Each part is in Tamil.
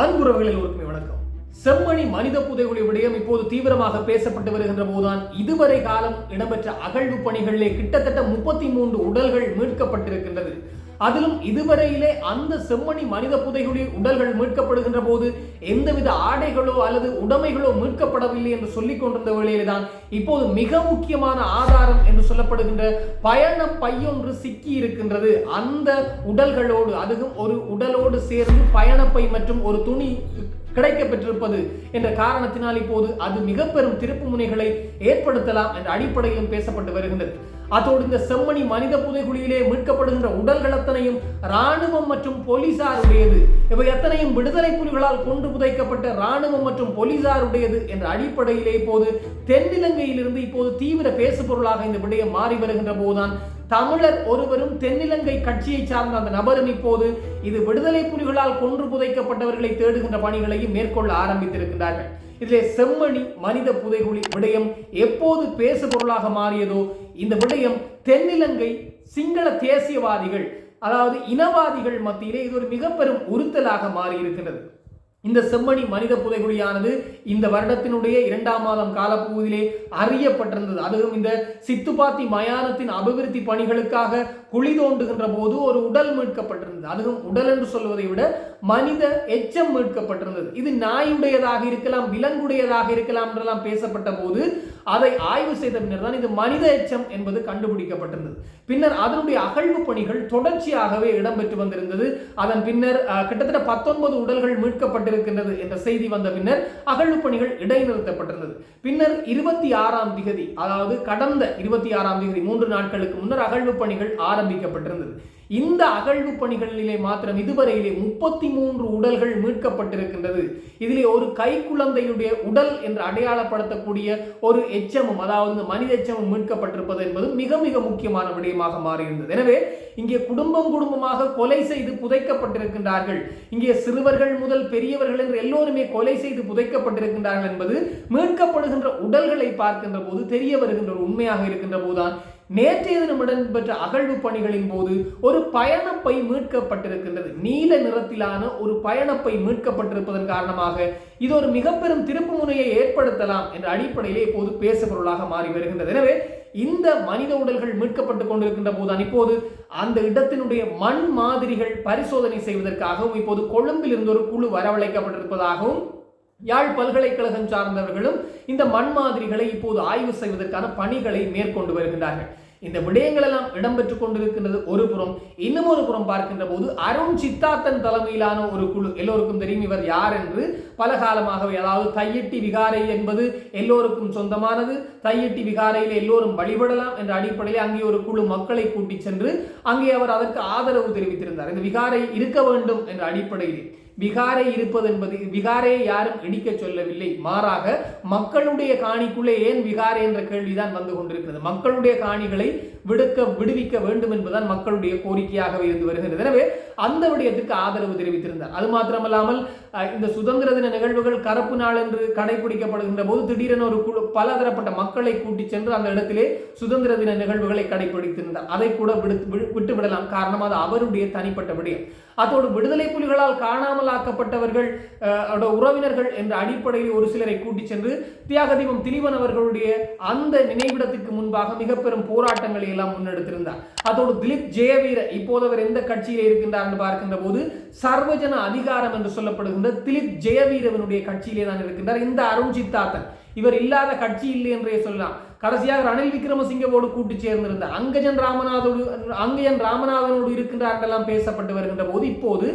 அன்புறவுகளில் ஒருக்குமே வணக்கம். செம்மணி மனித புதைகுழி விடயம் இப்போது தீவிரமாக பேசப்பட்டு வருகின்ற போதுதான் இதுவரை காலம் இடம்பெற்ற அகழ்வு பணிகளிலே கிட்டத்தட்ட முப்பத்தி மூன்று உடல்கள் மீட்கப்பட்டிருக்கின்றது. அதிலும் இதுவரையிலே அந்த செம்மணி மனித புதைகுழி உடல்கள் மீட்கப்படுகின்ற போது எந்தவித ஆடைகளோ அல்லது உடைமைகளோ மீட்கப்படவில்லை என்று சொல்லிக் கொண்டிருந்த வேளையில்தான் இப்போது மிக முக்கியமான ஆதாரம் என்று சொல்லப்படுகின்ற பயண பையொன்று சிக்கி இருக்கின்றது அந்த உடல்களோடு அதுவும் ஒரு உடலோடு சேர்ந்து பயணப்பை மற்றும் ஒரு துணி கிடைக்கப்பெற்றிருப்பது என்ற காரணத்தினால் இப்போது அது மிக பெரும் திருப்பு முனைகளை ஏற்படுத்தலாம் என்ற அடிப்படையிலும் பேசப்பட்டு வருகின்றது. அதோடு இந்த செம்மணி மனித புதைகுழியிலே மீட்கப்படுகின்ற உடல்கள் அத்தனையும் ராணுவம் மற்றும் போலீசாருடையது. இவை அத்தனையும் விடுதலை புலிகளால் கொண்டு புதைக்கப்பட்ட ராணுவம் மற்றும் போலீசாருடையது என்ற அடிப்படையிலே இப்போது தென்னிலங்கையிலிருந்து இப்போது தீவிர பேசுபொருளாக இந்த விடயம் மாறி வருகின்ற போதுதான் தமிழர் ஒருவரும் தென்னிலங்கை கட்சியை சார்ந்த அந்த நபரும் இப்போது இது விடுதலை புலிகளால் கொன்று புதைக்கப்பட்டவர்களை தேடுகின்ற பணிகளையும் மேற்கொள்ள ஆரம்பித்திருக்கின்றார்கள். இதிலே செம்மணி மனித புதைகுழி விடயம் எப்போது பேசு பொருளாக மாறியதோ இந்த விடயம் தென்னிலங்கை சிங்கள தேசியவாதிகள் அதாவது இனவாதிகள் மத்தியிலே இது ஒரு மிக பெரும் உறுத்தலாக மாறியிருக்கிறது இந்த செம்மணி மனித புதைகுழியானது இந்த வருடத்தினுடைய இரண்டாம் மாதம் காலப்பகுதியிலே அறியப்பட்டிருந்தது. அதுவும் இந்த சித்துப்பாத்தி மயானத்தின் அபிவிருத்தி பணிகளுக்காக குழி தோண்டுகின்ற போது ஒரு உடல் மீட்கப்பட்டிருந்தது. அதுவும் உடல் என்று சொல்வதை விட மனித எச்சம் மீட்கப்பட்டிருந்தது. இது நாயுடையதாக இருக்கலாம் விலங்குடையதாக இருக்கலாம் என்றெல்லாம் பேசப்பட்ட போது அதை ஆய்வு செய்த பின்னர் தான் இது மனித எச்சம் என்பது கண்டுபிடிக்கப்பட்டிருந்தது. பின்னர் அதனுடைய அகழ்வு பணிகள் தொடர்ச்சியாகவே இடம்பெற்று வந்திருந்தது. அதன் பின்னர் அஹ், கிட்டத்தட்ட பத்தொன்பது உடல்கள் மீட்கப்பட்டிருக்கின்றது என்ற செய்தி வந்த பின்னர் அகழ்வு பணிகள் இடைநிறுத்தப்பட்டிருந்தது. பின்னர் இருபத்தி ஆறாம் திகதி அதாவது கடந்த இருபத்தி ஆறாம் திகதி மூன்று நாட்களுக்கு முன்னர் அகழ்வு பணிகள் ஆரம்பிக்கப்பட்டிருந்தது. இந்த அகழ்வு பணிகளிலே மாத்திரம் இதுவரையிலே முப்பத்தி மூன்று உடல்கள் மீட்கப்பட்டிருக்கின்றது. இதிலே ஒரு கைக்குழந்தையுடைய உடல் என்று அடையாளப்படுத்தக்கூடிய ஒரு எச்சமும் அதாவது இந்த மனித எச்சமும் மீட்கப்பட்டிருப்பது என்பது மிக மிக முக்கியமான விடயமாக மாறியிருந்தது. எனவே இங்கே குடும்பம் குடும்பமாக கொலை செய்து புதைக்கப்பட்டிருக்கின்றார்கள். இங்கே சிறுவர்கள் முதல் பெரியவர்கள் என்று எல்லோருமே கொலை செய்து புதைக்கப்பட்டிருக்கின்றார்கள் என்பது மீட்கப்படுகின்ற உடல்களை பார்க்கின்ற போது தெரிய வருகின்ற ஒரு உண்மையாக இருக்கின்ற போதுதான் நேற்றைய தினம் இடம்பெற்ற அகழ்வு பணிகளின் போது ஒரு பயணப்பை மீட்கப்பட்டிருக்கின்றது. நீல நிறத்திலான ஒரு பயணப்பை மீட்கப்பட்டிருப்பதன் காரணமாக இது ஒரு மிக பெரும் திருப்பு முனையை ஏற்படுத்தலாம் என்ற அடிப்படையிலே இப்போது பேசுபொருளாக மாறி வருகின்றது. எனவே இந்த மனித உடல்கள் மீட்கப்பட்டு கொண்டிருக்கின்ற போதுதான் இப்போது அந்த இடத்தினுடைய மண் மாதிரிகள் பரிசோதனை செய்வதற்காகவும் இப்போது கொழும்பில் இருந்து ஒரு குழு வரவழைக்கப்பட்டிருப்பதாகவும் யாழ் பல்கலைக்கழகம் சார்ந்தவர்களும் இந்த மண் மாதிரிகளை இப்போது ஆய்வு செய்வதற்கான பணிகளை மேற்கொண்டு வருகின்றார்கள். இந்த விடயங்கள் எல்லாம் இடம்பெற்றுக் கொண்டிருக்கின்றது ஒரு புறம். இன்னும் ஒரு புறம் பார்க்கின்ற போது அருண் சித்தார்த்தன் தலைமையிலான ஒரு குழு. எல்லோருக்கும் தெரியும் இவர் யார் என்று. பல காலமாகவே அதாவது தையட்டி விகாரை என்பது எல்லோருக்கும் சொந்தமானது. தையட்டி விகாரையில் எல்லோரும் வழிபடலாம் என்ற அடிப்படையில் அங்கே ஒரு குழு மக்களை கூட்டிச் சென்று அங்கே அவர் அதற்கு ஆதரவு தெரிவித்திருந்தார். இந்த விகாரை இருக்க வேண்டும் என்ற அடிப்படையில். விகாரை இருப்பது என்பது விகாரையை யாரும் இடிக்க சொல்லவில்லை. மாறாக மக்களுடைய காணிக்குள்ளே ஏன் விகாரை என்ற கேள்விதான் வந்து கொண்டிருக்கிறது? மக்களுடைய காணிகளை விடுக்க விடுவிக்க வேண்டும் என்பதுதான் மக்களுடைய கோரிக்கையாகவே இருந்து வருகிறது எனவே அந்த விடயத்திற்கு ஆதரவு தெரிவித்திருந்தார். அது மாத்திரமல்லாமல் இந்த சுதந்திர தின நிகழ்வுகள் கருப்பு நாள் என்று கடைபிடிக்கப்படுகின்ற போது திடீரென ஒரு குழு பலதரப்பட்ட மக்களை கூட்டி சென்று அந்த இடத்திலே சுதந்திர தின நிகழ்வுகளை கடைபிடித்திருந்தார். அதை கூட விடுத்து விடு- விட்டு விடலாம் காரணம் அது அவருடைய தனிப்பட்ட விடயம். அதோடு விடுதலை புலிகளால் காணாமல் ஆக்கப்பட்டவர்கள் உறவினர்கள் என்ற அடிப்படையில் ஒரு சிலரை கூட்டிச் சென்று தியாகதீபம் திலீபன் அவர்களுடைய அந்த நினைவிடத்திற்கு முன்பாக மிக பெரும் போராட்டங்களை எல்லாம் முன்னெடுத்திருந்தார். அதோடு திலீப் ஜெயவீர இப்போது அவர் எந்த கட்சியில் இருக்கின்றார் என்று பார்க்கின்ற போது சர்வஜன அதிகாரம் என்று சொல்லப்படுகின்ற திலீப் ஜெயவீரவனுடைய கட்சியிலே தான் இருக்கின்றார். இந்த அருண்ஜித் தாத்தன். இவர் இல்லாத கட்சி இல்லை என்றே சொல்லலாம். கடைசியாக ரணில் விக்ரமசிங்கவோடு கூட்டு சேர்ந்திருந்தார். அங்கஜன் ராமநாதோடு அங்கஜன் ராமநாதனோடு இருக்கின்றார் என்றெல்லாம் பேசப்பட்டு வருகின்ற போது இப்போது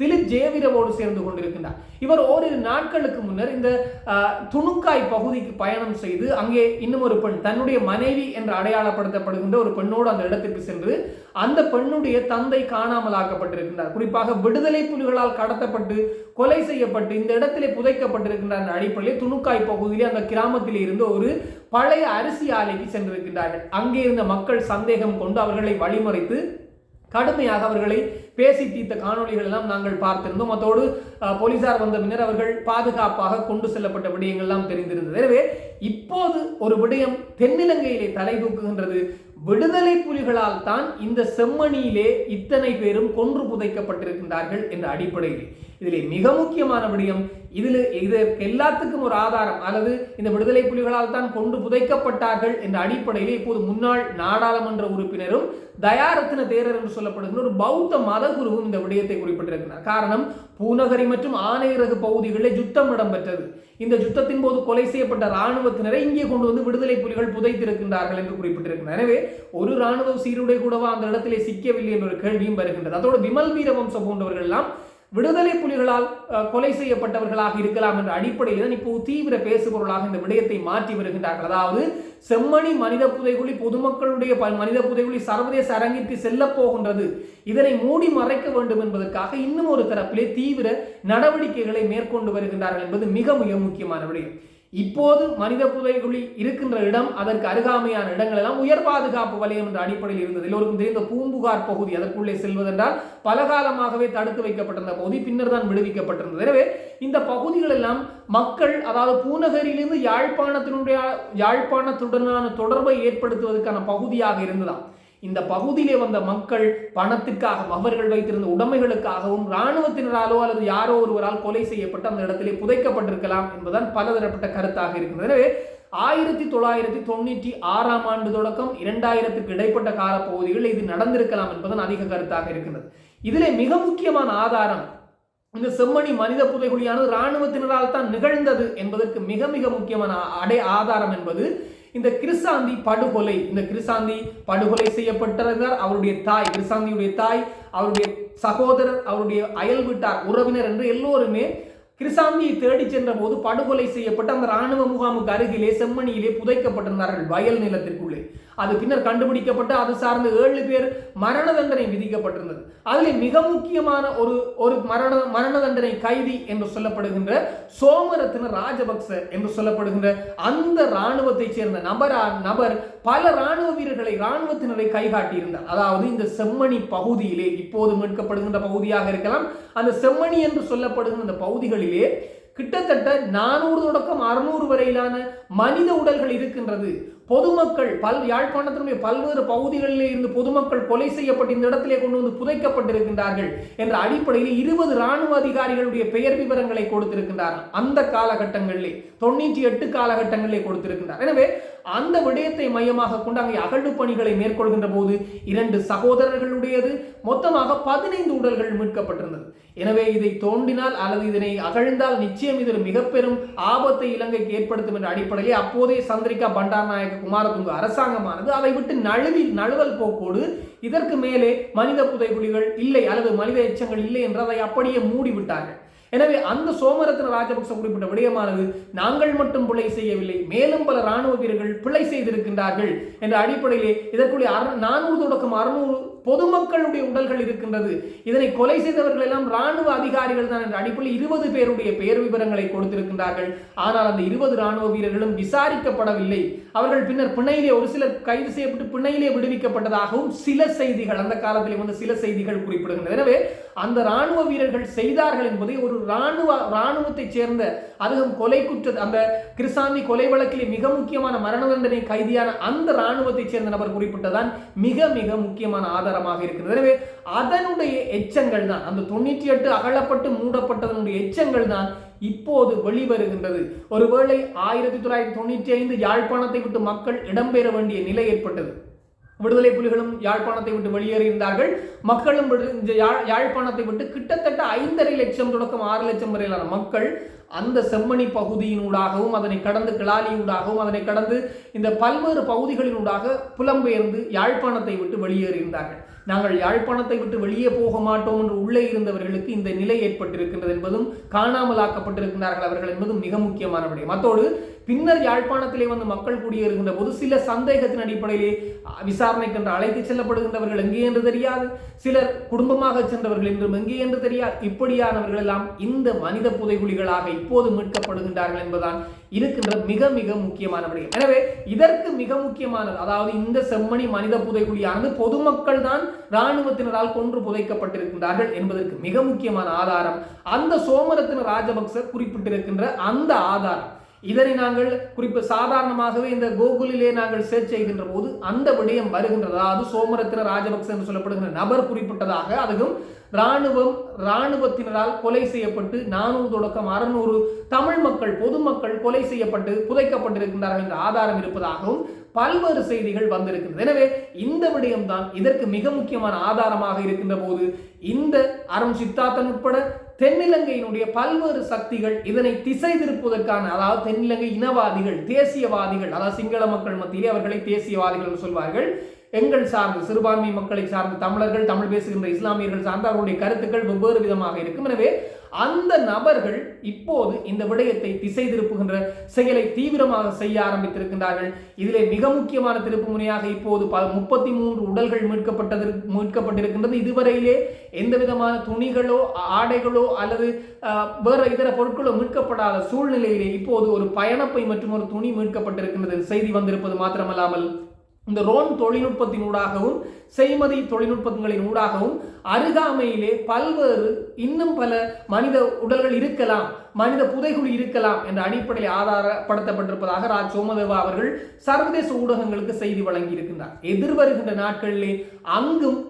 திலீப் ஜெயவீரவோடு சேர்ந்து கொண்டிருக்கின்றார். இவர் ஓரிரு நாட்களுக்கு முன்னர் இந்த ஆஹ், துணுக்காய் பகுதிக்கு பயணம் செய்து அங்கே இன்னும் ஒரு பெண் தன்னுடைய மனைவி என்று அடையாளப்படுத்தப்படுகின்ற ஒரு பெண்ணோடு அந்த இடத்திற்கு சென்று அந்த பெண்ணுடைய தந்தை காணாமலாக்கப்பட்டிருக்கின்றார். குறிப்பாக விடுதலை புலிகளால் கடத்தப்பட்டு கொலை செய்யப்பட்டு இந்த இடத்திலே புதைக்கப்பட்டிருக்கின்ற அந்த அடிப்படையில் துணுக்காய் பகுதியிலே அந்த கிராமத்தில் இருந்து ஒரு பழைய அரிசி ஆலைக்கு சென்றிருக்கின்றார்கள். அங்கே இருந்த மக்கள் சந்தேகம் கொண்டு அவர்களை வழிமறைத்து கடுமையாக அவர்களை பேசி தீர்த்த காணொளிகள் எல்லாம் நாங்கள் பார்த்திருந்தோம். அதோடு போலீசார் வந்த பின்னர் அவர்கள் பாதுகாப்பாக கொண்டு செல்லப்பட்ட விடயங்கள் எல்லாம் தெரிந்திருந்தது. எனவே இப்போது ஒரு விடயம் தென்னிலங்கையிலே தலை தூக்குகின்றது. விடுதலை புலிகளால் தான் இந்த செம்மணியிலே இத்தனை பேரும் கொன்று புதைக்கப்பட்டிருக்கின்றார்கள் என்ற அடிப்படையில். இதில் மிக முக்கியமான விடயம் இதில் இது எல்லாத்துக்கும் ஒரு ஆதாரம். அல்லது இந்த விடுதலை புலிகளால் தான் கொண்டு புதைக்கப்பட்டார்கள் என்ற அடிப்படையில் இப்போது முன்னாள் நாடாளுமன்ற உறுப்பினரும் தயாரத்தின தேரர் என்று சொல்லப்படுகிற ஒரு பௌத்த மதகுருவும் இந்த விடயத்தை குறிப்பிட்டிருக்கிறார். காரணம் பூநகரி மற்றும் ஆனையிறகு பகுதிகளில் யுத்தம் இடம்பெற்றது. இந்த யுத்தத்தின் போது கொலை செய்யப்பட்ட ராணுவத்தினரை இங்கே கொண்டு வந்து விடுதலை புலிகள் புதைத்திருக்கின்றார்கள் என்று குறிப்பிட்டிருக்கிறார். எனவே ஒரு இராணுவ சீருடை கூடவா அந்த இடத்திலே சிக்கவில்லை என்ற ஒரு கேள்வியும் வருகின்றது. அதோடு விமல் வீரவம்சம் போன்றவர்கள் எல்லாம் விடுதலை புலிகளால் கொலை செய்யப்பட்டவர்களாக இருக்கலாம் என்ற அடிப்படையில் தான் இப்போ தீவிர பேசுபொருளாக இந்த விடயத்தை மாற்றி வருகின்றார்கள். அதாவது செம்மணி மனித புதைகுழி பொதுமக்களுடைய மனித புதைகுழி சர்வதேச அரங்கிற்கு செல்ல போகின்றது. இதனை மூடி மறைக்க வேண்டும் என்பதற்காக இன்னும் ஒரு தரப்பிலே தீவிர நடவடிக்கைகளை மேற்கொண்டு வருகின்றார்கள் என்பது மிக மிக முக்கியமான விடயம். இப்போது மனித புதைகுழி இருக்கின்ற இடம் அதற்கு அருகாமையான இடங்கள் எல்லாம் உயர் பாதுகாப்பு வலயம் என்ற அடிப்படையில் இருந்தது. எல்லோருக்கும் தெரிந்த பூம்புகார் பகுதி அதற்குள்ளே செல்வதென்றால் பல காலமாகவே தடுத்து வைக்கப்பட்டிருந்த பகுதி பின்னர் தான் விடுவிக்கப்பட்டிருந்தது. எனவே இந்த பகுதிகள் எல்லாம் மக்கள் அதாவது பூநகரிலிருந்து யாழ்ப்பாணத்தினுடைய யாழ்ப்பாணத்துடனான தொடர்பை ஏற்படுத்துவதற்கான பகுதியாக இருந்ததாம். இந்த பகுதியிலே வந்த மக்கள் பணத்திற்காகவும் அவர்கள் வைத்திருந்த உடைமைகளுக்காகவும் இராணுவத்தினராலோ அல்லது யாரோ ஒருவரால் கொலை செய்யப்பட்டு அந்த இடத்திலே புதைக்கப்பட்டிருக்கலாம் என்பதுதான் பலதரப்பட்ட கருத்தாக இருக்கிறது எனவே ஆயிரத்தி தொள்ளாயிரத்தி தொண்ணூற்றி ஆறாம் ஆண்டு தொடக்கம் இரண்டாயிரத்துக்கு இடைப்பட்ட காலப்பகுதிகளில் இது நடந்திருக்கலாம் என்பதன் அதிக கருத்தாக இருக்கின்றது. இதிலே மிக முக்கியமான ஆதாரம் இந்த செம்மணி மனித புதைகுழியானது இராணுவத்தினரால் தான் நிகழ்ந்தது என்பதற்கு மிக மிக முக்கியமான அடை ஆதாரம் என்பது இந்த கிருசாந்தி படுகொலை இந்த கிருசாந்தி படுகொலை செய்யப்பட்டிருந்தார். அவருடைய தாய் கிருசாந்தியுடைய தாய் அவருடைய சகோதரர் அவருடைய அயல் வீட்டார் உறவினர் என்று எல்லோருமே கிருசாந்தியை தேடி சென்ற போது படுகொலை செய்யப்பட்ட அந்த ராணுவ முகாமுக்கு அருகிலே செம்மணியிலே புதைக்கப்பட்டிருந்தார்கள் வயல் நிலத்திற்குள்ளே. அது பின்னர் கண்டுபிடிக்கப்பட்டு அது சார்ந்த ஏழு பேர் மரண தண்டனை விதிக்கப்பட்டிருந்தது. அதில் மிக முக்கியமான ஒரு ஒரு மரண மரண தண்டனை கைதி என்று சொல்லப்படுகின்ற சோமரத்தின ராஜபக்ச என்று சொல்லப்படுகின்ற அந்த இராணுவத்தை சேர்ந்த நபர் நபர் பல இராணுவ வீரர்களை இராணுவத்தினரை கைகாட்டியிருந்தார். அதாவது இந்த செம்மணி பகுதியிலே இப்போது மீட்கப்படுகின்ற பகுதியாக இருக்கலாம். அந்த செம்மணி என்று சொல்லப்படுகின்ற அந்த பகுதிகளிலே கிட்டத்தட்ட நானூறு தொடக்கம் அறுநூறு வரையிலான மனித உடல்கள் இருக்கின்றது. பொதுமக்கள் பல் யாழ்ப்பாணத்தினுடைய பல்வேறு பகுதிகளிலே இருந்து பொதுமக்கள் கொலை செய்யப்பட்டு இந்த இடத்திலே கொண்டு வந்து புதைக்கப்பட்டிருக்கின்றார்கள் என்ற அடிப்படையில் இருபது ராணுவ அதிகாரிகளுடைய பெயர் விவரங்களை கொடுத்திருக்கின்றார் அந்த காலகட்டங்களிலே தொண்ணூற்றி எட்டு காலகட்டங்களிலே கொடுத்திருக்கின்றார். எனவே அந்த விடயத்தை மையமாக கொண்டு அங்கே அகழ்வு பணிகளை மேற்கொள்கின்ற போது இரண்டு சகோதரர்களுடையது மொத்தமாக பதினைந்து உடல்கள் மீட்கப்பட்டிருந்தது. எனவே இதை தோண்டினால் அல்லது இதனை அகழ்ந்தால் நிச்சயம் இது மிக பெரும் ஆபத்தை இலங்கைக்கு ஏற்படுத்தும் என்ற அடிப்படையிலே அப்போதே சந்திரிகா பண்டாரநாயக குமாரதுங்க அரசாங்கமானது அதை விட்டு நழுவி நழுவல் போக்கோடு இதற்கு மேலே மனித புதைகுழிகள் இல்லை அல்லது மனித எச்சங்கள் இல்லை என்று அதை அப்படியே மூடிவிட்டார்கள். எனவே அந்த சோமரத்ன ராஜபக்ச குறிப்பிட்ட விடயமானது நாங்கள் மட்டும் பிழை செய்யவில்லை மேலும் பல ராணுவ வீரர்கள் பிழை செய்திருக்கின்றார்கள் என்ற அடிப்படையிலே இதற்குள்ளே நானூறு தொடக்கம் அறுநூறு பொதுமக்களுடைய உடல்கள் இருக்கின்றது. இதனை கொலை செய்தவர்கள் எல்லாம் ராணுவ அதிகாரிகள் தான் என்ற அடிப்படையில் இருபது பேருடைய பெயர் விவரங்களை கொடுத்திருக்கின்றார்கள். ஆனால் அந்த இருபது ராணுவ வீரர்களும் விசாரிக்கப்படவில்லை. அவர்கள் பின்னர் பிணையிலே ஒரு சிலர் கைது செய்யப்பட்டு பிணையிலே விடுவிக்கப்பட்டதாகவும் சில செய்திகள் அந்த காலத்தில் வந்து சில செய்திகள் குறிப்பிடுகின்றன. எனவே அந்த ராணுவ வீரர்கள் செய்தார்கள் என்பதை ஒரு ராணுவ ராணுவத்தை சேர்ந்த அதுவும் கொலை குற்ற அந்த கிருசாமி கொலை வழக்கிலே மிக முக்கியமான மரண தண்டனை கைதியான அந்த ராணுவத்தை சேர்ந்த நபர் குறிப்பிட்டதான் மிக மிக முக்கியமான ஆதாரம் ஆதாரமாக இருக்கிறது. எனவே அதனுடைய எச்சங்கள் தான் அந்த தொண்ணூற்றி எட்டு அகலப்பட்டு மூடப்பட்டதனுடைய எச்சங்கள் தான் இப்போது வெளிவருகின்றது. ஒருவேளை ஆயிரத்தி தொள்ளாயிரத்தி தொண்ணூற்றி ஐந்து யாழ்ப்பாணத்தை விட்டு மக்கள் இடம்பெற வேண்டிய நிலை ஏற்பட்டது. விடுதலை புலிகளும் யாழ்ப்பாணத்தை விட்டு வெளியேறியிருந்தார்கள். மக்களும் இந்த யாழ்ப்பாணத்தை விட்டு கிட்டத்தட்ட ஐந்தரை லட்சம் தொடக்கம் ஆறு லட்சம் வரையிலான மக்கள் அந்த செம்மணி பகுதியினூடாகவும் அதனை கடந்து கிளாலியூடாகவும் அதனை கடந்து இந்த பல்வேறு பகுதிகளினூடாக புலம்பெயர்ந்து யாழ்ப்பாணத்தை விட்டு வெளியேறியிருந்தார்கள். நாங்கள் யாழ்ப்பாணத்தை விட்டு வெளியே போக மாட்டோம் என்று உள்ளே இருந்தவர்களுக்கு இந்த நிலை ஏற்பட்டிருக்கின்றது என்பதும் காணாமலாக்கப்பட்டிருக்கின்றார்கள் அவர்கள் என்பதும் மிக முக்கியமான விடயம். அத்தோடு பின்னர் யாழ்ப்பாணத்திலே வந்து மக்கள் குடியேறுகின்ற போது சில சந்தேகத்தின் அடிப்படையிலே விசாரணைக்கு என்று அழைத்து செல்லப்படுகின்றவர்கள் எங்கே என்று தெரியாது. சிலர் குடும்பமாக சென்றவர்கள் என்றும் எங்கே என்று தெரியாது. இப்படியானவர்கள் எல்லாம் இந்த மனித புதைகுழிகளாக இப்போது மீட்கப்படுகின்றார்கள் என்பதுதான் இருக்கின்ற மிக மிக முக்கியமான விடயம் எனவே இதற்கு மிக முக்கியமானது அதாவது இந்த செம்மணி மனித புதைகுழியானது பொதுமக்கள் தான் இராணுவத்தினரால் கொன்று புதைக்கப்பட்டிருக்கின்றார்கள் என்பதற்கு மிக முக்கியமான ஆதாரம் அந்த சோமரத்தின ராஜபக்ச குறிப்பிட்டிருக்கின்ற அந்த ஆதாரம். இதனை நாங்கள் குறிப்பு சாதாரணமாகவே இந்த கோகுலிலே நாங்கள் சேர்ச் செய்கின்ற போது அந்த விடயம் வருகின்றது. அதாவது சோமரத்தின ராஜபக்ச என்று சொல்லப்படுகின்ற நபர் குறிப்பிட்டதாக அதுவும் இராணுவம் இராணுவத்தினரால் கொலை செய்யப்பட்டு நானூறு தொடக்கம் அறுநூறு தமிழ் மக்கள் பொதுமக்கள் கொலை செய்யப்பட்டு புதைக்கப்பட்டிருக்கின்றார்கள் என்ற ஆதாரம் இருப்பதாகவும் பல்வேறு செய்திகள் வந்திருக்கின்றன எனவே இந்த விடயம்தான் இதற்கு மிக முக்கியமான ஆதாரமாக இருக்கின்ற போது இந்த அருண் சித்தார்த்தன் உட்பட தென்னிலங்கையினுடைய பல்வேறு சக்திகள் இதனை திசை திருப்புவதற்கான அதாவது தென்னிலங்கை இனவாதிகள் தேசியவாதிகள் அதாவது சிங்கள மக்கள் மத்தியிலே அவர்களை தேசியவாதிகள் என்று சொல்வார்கள் எங்கள் சார்ந்து சிறுபான்மை மக்களை சார்ந்த தமிழர்கள் தமிழ் பேசுகின்ற இஸ்லாமியர்கள் சார்ந்த அவருடைய கருத்துக்கள் வெவ்வேறு விதமாக இருக்கும். எனவே அந்த நபர்கள் இப்போது இந்த விடயத்தை திசை திருப்புகின்ற செயலை தீவிரமாக செய்ய ஆரம்பித்திருக்கின்றார்கள். இதிலே மிக முக்கியமான திருப்பு முனையாக இப்போது முப்பத்தி மூன்று உடல்கள் மீட்கப்பட்டது மீட்கப்பட்டிருக்கின்றது. இதுவரையிலே எந்த விதமான துணிகளோ ஆடைகளோ அல்லது வேற இதர பொருட்களோ மீட்கப்படாத சூழ்நிலையிலே இப்போது ஒரு பயணப்பை மற்றும் ஒரு துணி மீட்கப்பட்டிருக்கின்றது. செய்தி வந்திருப்பது மாத்திரமல்லாமல் இந்த ரோன் தொழில்நுட்பத்தின் ஊடாகவும் செய்மதி தொழில்நுட்பங்களின் ஊடாகவும் அருகாமையிலே பல்வேறு இன்னும் பல மனித உடல்கள் இருக்கலாம் மனித புதைகுழி இருக்கலாம் என்ற அடிப்படையில் ஆதாரப்படுத்தப்பட்டிருப்பதாக ராஜ் சோமதேவா அவர்கள் சர்வதேச ஊடகங்களுக்கு செய்தி வழங்கி இருக்கின்றார் எதிர்வருகின்ற நாட்களிலே அங்கும்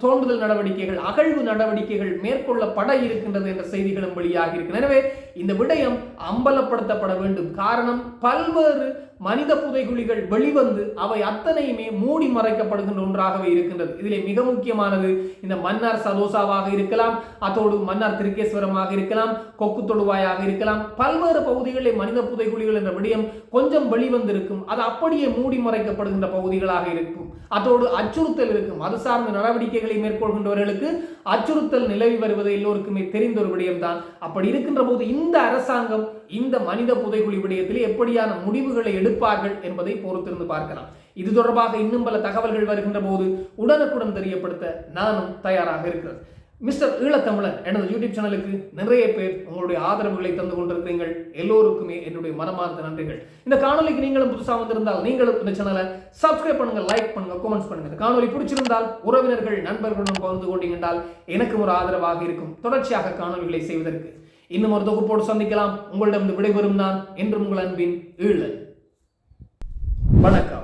தோண்டுதல் நடவடிக்கைகள் அகழ்வு நடவடிக்கைகள் மேற்கொள்ளப்பட இருக்கின்றது என்ற செய்திகளும் வெளியாகி இருக்கின்றன எனவே இந்த விடயம் அம்பலப்படுத்தப்பட வேண்டும். காரணம் பல்வேறு மனித புதைகுழிகள் வெளிவந்து அவை அத்தனையுமே மூடி மறைக்கப்படுகின்ற ஒன்றாகவே இருக்கின்றது. இதிலே மிக முக்கியமானது இந்த மன்னார் சதோசாவாக இருக்கலாம் அதோடு மன்னார் திருக்கேஸ்வரமாக இருக்கலாம் கொக்கு தொடுவாயாக இருக்கலாம். பல்வேறு பகுதிகளில் மனித புதைகுழிகள் என்ற விடயம் கொஞ்சம் வெளிவந்திருக்கும். அது அப்படியே மூடி மறைக்கப்படுகின்ற பகுதிகளாக இருக்கும். அதோடு அச்சுறுத்தல் இருக்கும். அது சார்ந்த நடவடிக்கைகளை மேற்கொள்கின்றவர்களுக்கு அச்சுறுத்தல் நிலவி வருவது எல்லோருக்குமே தெரிந்த ஒரு விடயம்தான். அப்படி இருக்கின்ற போது இந்த அரசாங்கம் இந்த மனித புதைகுழி விடயத்தில் எப்படியான முடிவுகளை எடுப்பார்கள் என்பதை பொறுத்திருந்து பார்க்கலாம். இது தொடர்பாக இன்னும் பல தகவல்கள் வருகின்ற போது உடனுக்குடன் தெரியப்படுத்த நானும் தயாராக இருக்கிறேன். மிஸ்டர் ஈழத்தமிழன் எனது யூடியூப் சேனலுக்கு நிறைய பேர் உங்களுடைய ஆதரவுகளை தந்து கொண்டிருக்கிறீர்கள். எல்லோருக்குமே என்னுடைய மனமார்ந்த நன்றிகள். இந்த காணொலிக்கு நீங்களும் புதுசாக வந்திருந்தால் நீங்களும் இந்த சேனலை சப்ஸ்கிரைப் பண்ணுங்க லைக் பண்ணுங்க கமெண்ட்ஸ் பண்ணுங்க. இந்த காணொலி பிடிச்சிருந்தால் உறவினர்கள் நண்பர்களுடன் பகிர்ந்து கொண்டீங்கன்றால் எனக்கும் ஒரு ஆதரவாக இருக்கும். தொடர்ச்சியாக காணொலிகளை செய்வதற்கு இன்னும் ஒரு தொகுப்போடு சந்திக்கலாம். உங்களிடம் விடைபெறும் நான் என்றும் உங்கள் அன்பின் ஈழல். வணக்கம்.